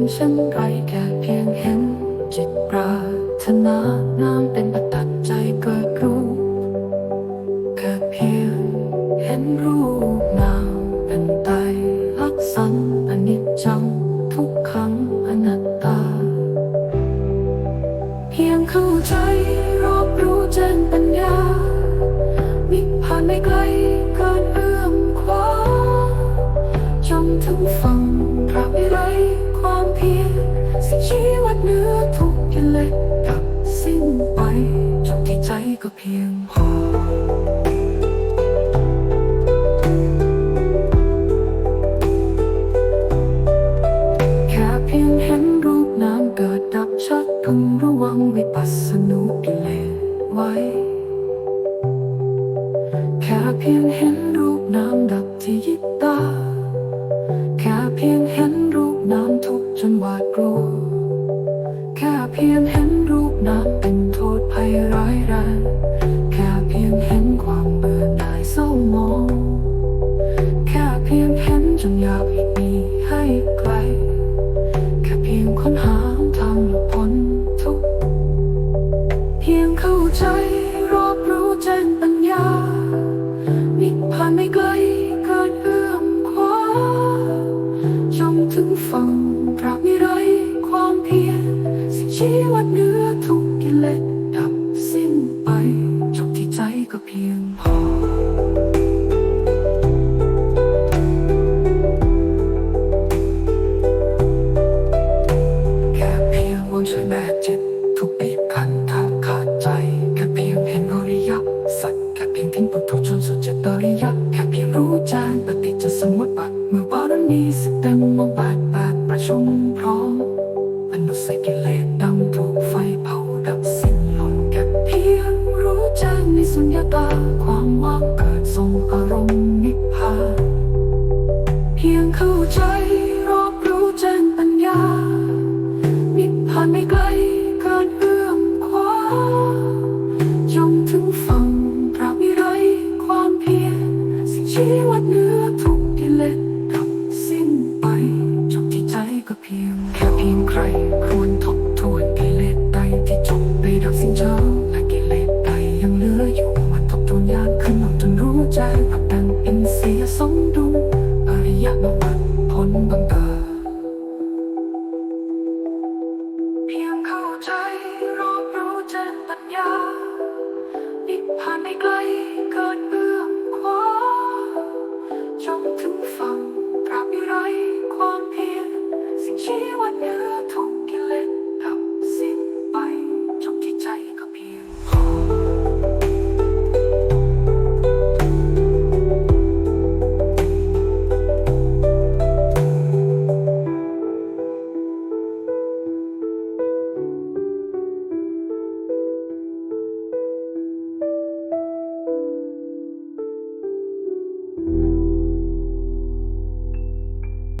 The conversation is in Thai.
น้ำเป็นไรแค่เพียงเห็น จิตปรารถนาน้ำเป็นปัจจัยใจเกิดรู้แค่เพียงเห็นรูปนามเป็นไตรลักษณ์อนิจจังทุกขังอนัตตา เพียงเข้าใจรอบรู้แจ้งปัญญานิพพานไม่ไกลเกิน ก็เพียงพอแค่เพียงเห็นรูปนามเกิดดับชัดพึงระวังวิปัสสนุกิเลสไว้ แค่เพียงเห็นรูปนามดับที่ยิบตา แค่เพียงเห็นรูปนามทุกจนหวาดกลัวแค่เพียงเห็น ถึงฝั่งพระมิไรความเพียรสิ่งชีวิตเหนือทุกกิเลสดับสิ้นไป จบที่ใจก็เพียงพอแค่เพียงวนช่วยแม่เจ็บทุกปีบคันทางขาดใจ แค่เพียงเห็นอริยสัจแค่เพียงทิ้งปุถุชนสุดเจตอริยะแค่เพียงรู้แจ้งปฏิจจสมุปบาทเมื่อบารมีสิบเต็มมบาทแป ชุมพร้อมอนุสัยกิเลสดังถูกไฟเผาดับสิ้นลงแค่เพียงรู้แจ้งในสุญญตาความว่างเกิดทรงอารมณ์นิพพานเพียงเข้าใจรอบรู้แจ้งปัญญา นิพพานไม่ไกลเกินเอื้อมคว้าจงถึงฝั่งพระวิไรความเพียรสิ่งชีวิตเนื้อทุกกิเลส พียแค่เพียงใครควรทบทวนกิเลสใดที่จบไปดับสิ้นเชิและกิเลสใดยังเหลืออยู่มันทบทวนยากขึ้นจนรู้ใจกับดังอินเสียสมดุลอริยะบอก